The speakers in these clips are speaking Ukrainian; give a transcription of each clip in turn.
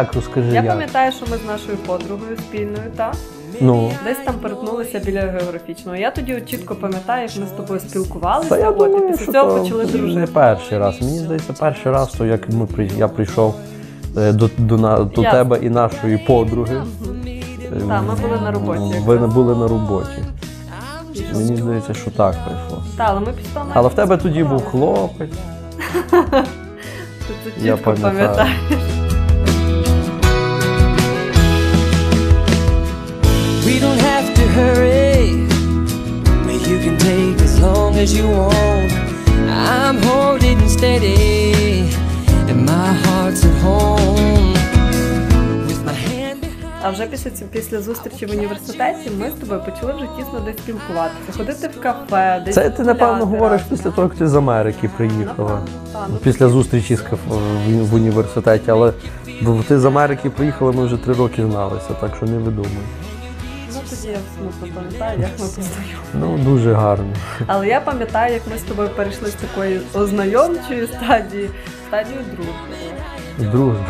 як розкажи Я як? пам'ятаю, що ми з нашою подругою спільною, так? Ну. Десь там перетнулися біля географічного. Я тоді чітко пам'ятаю, як ми з тобою спілкувалися, Та я от, думаю, і після що цього то почали не дружити. перший раз. Мені здається, перший раз, то як ми при- я прийшов е, до, до, на- до Ясно. тебе і нашої подруги. Так, ми були на роботі. Ви не якраз. були на роботі. Мені здається, що так прийшло. Так, але ми після того Але в тебе тоді був хлопець. Ти це Я чітко пам'ятаю. пам'ятаєш. As you want. I'm holding steady, and my heart's at home. А вже після після зустрічі в університеті ми з тобою почали вже тісно десь спілкуватися, ходити в кафе, десь Це ти напевно говориш після того, як ти з Америки приїхала. Ну, Після зустрічі з кафе в, в університеті, але ти з Америки приїхала, ми вже три роки зналися, так що не видумуй. Ну тоді я смутно пам'ятаю, як ми познайомилися. Ну дуже гарно. Але я пам'ятаю, як ми з тобою перейшли з такої ознайомчої стадії в стадію дружби. Дружба.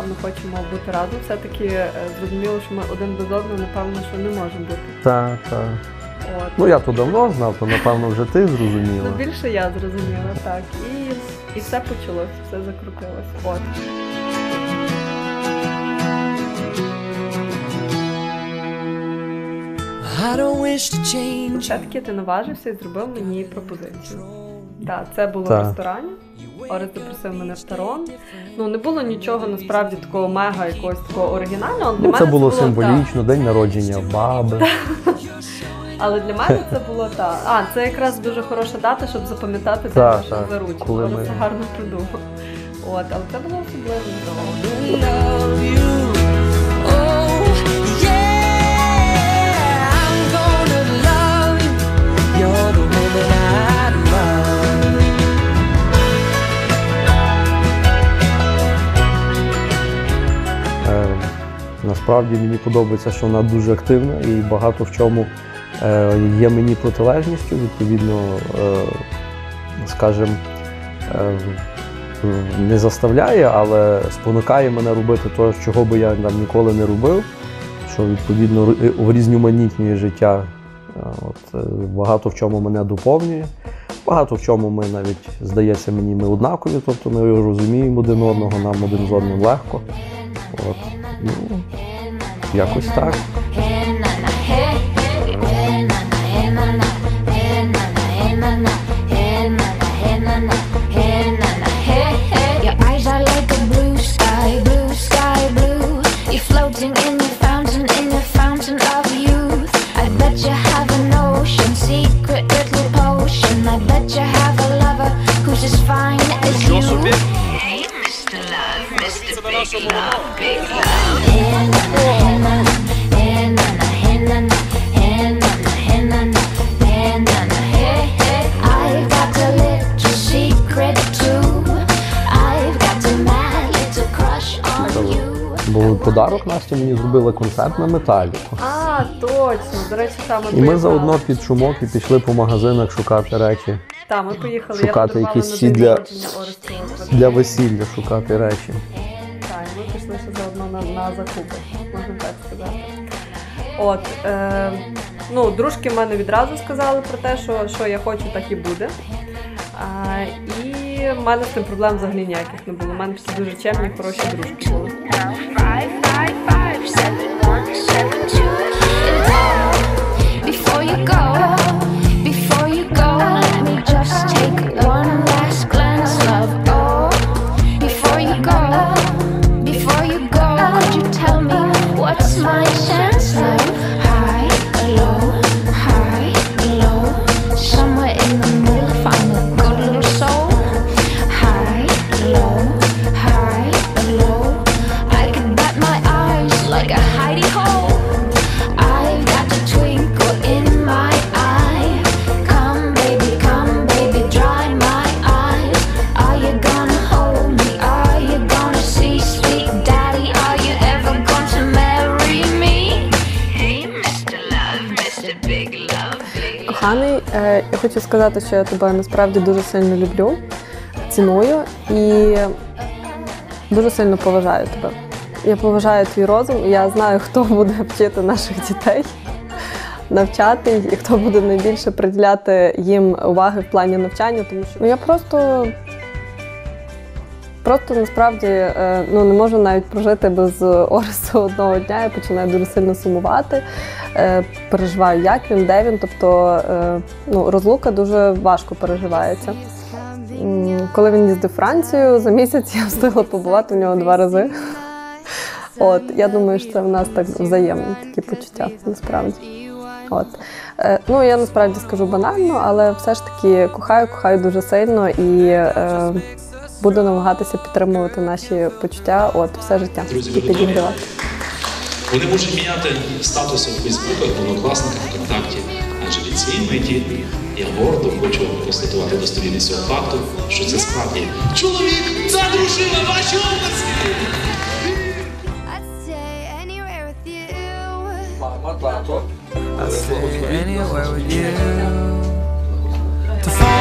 Напевно хочемо бути разом. Все-таки е, зрозуміло, що ми один без одного, напевно, що не можемо бути. Так, так. От. Ну я то давно знав, то напевно вже ти Ну, зрозуміла. більше я зрозуміла, так. І, і все почалось, все закрутилось. От. Все-таки ти наважився і зробив мені пропозицію. Так, це було в ресторані. Орес запросив мене в тарон. Ну не було нічого насправді такого мега якогось такого оригінального. але Для Ну, мене це було символічно, символічно, день народження баби. Але для мене це було так. А, це якраз дуже хороша дата, щоб запам'ятати те, що так, заручення. ми- це гарно придумав. От, але це було особливо. Насправді мені подобається, що вона дуже активна і багато в чому е, є мені протилежністю. Відповідно, е, скажімо, е, не заставляє, але спонукає мене робити те, чого би я там ніколи не робив. Що відповідно різноманітнює життя. От, багато в чому мене доповнює. Багато в чому ми навіть, здається, мені ми однакові, тобто ми розуміємо один одного, нам один з одним легко. От. Ну, якось так. Бо подарок Настя мені зробила концерт на металіку. А, точно. До речі, саме І ми заодно під шумок і пішли по магазинах шукати речі. Так, ми поїхали. шукати я якісь день для- Для весілля шукати речі. Так, і ми пішли ще заодно на, на закупи, можна так сказати. От, е, ну, дружки в мене відразу сказали про те, що, що я хочу, так і буде. А, і в мене з цим проблем взагалі ніяких не було. У мене всі дуже чемні, хороші дружки були. Е, я хочу сказати, що я тебе насправді дуже сильно люблю, ціную і дуже сильно поважаю тебе. Я поважаю твій розум, і я знаю, хто буде вчити наших дітей, навчати і хто буде найбільше приділяти їм уваги в плані навчання, тому що ну, я просто. Просто насправді е, ну, не можу навіть прожити без Оресу одного дня. Я починаю дуже сильно сумувати, е, переживаю, як він, де він. Тобто е, ну, розлука дуже важко переживається. Коли він їздив Францію, за місяць я встигла побувати в нього два рази. От, я думаю, що це в нас так взаємні такі почуття насправді. От. Ну, я насправді скажу банально, але все ж таки кохаю, кохаю дуже сильно і буду намагатися підтримувати наші почуття. От, все життя. Друзі, і підігрівати. Вони можуть міняти статуси у Фейсбуках, однокласниках, ВКонтакті, адже від цієї миті я гордо хочу вам констатувати достовірність цього факту, що це справді чоловік та дружина ваші області! I'd stay anywhere with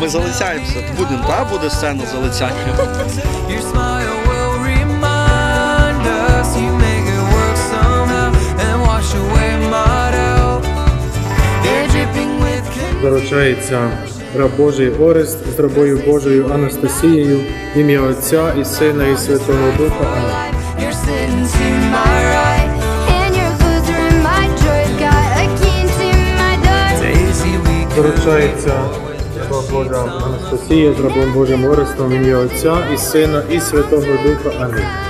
ми залицяємося. Будемо, так? Буде сцена залицяння. Заручається раб Божий Орест з рабою Божою Анастасією, в ім'я Отця і Сина і Святого Духа. Амінь. Заручається Божа Анастасія з рабом Божим Орестом в ім'я Отця і Сина і Святого Духа. Амінь.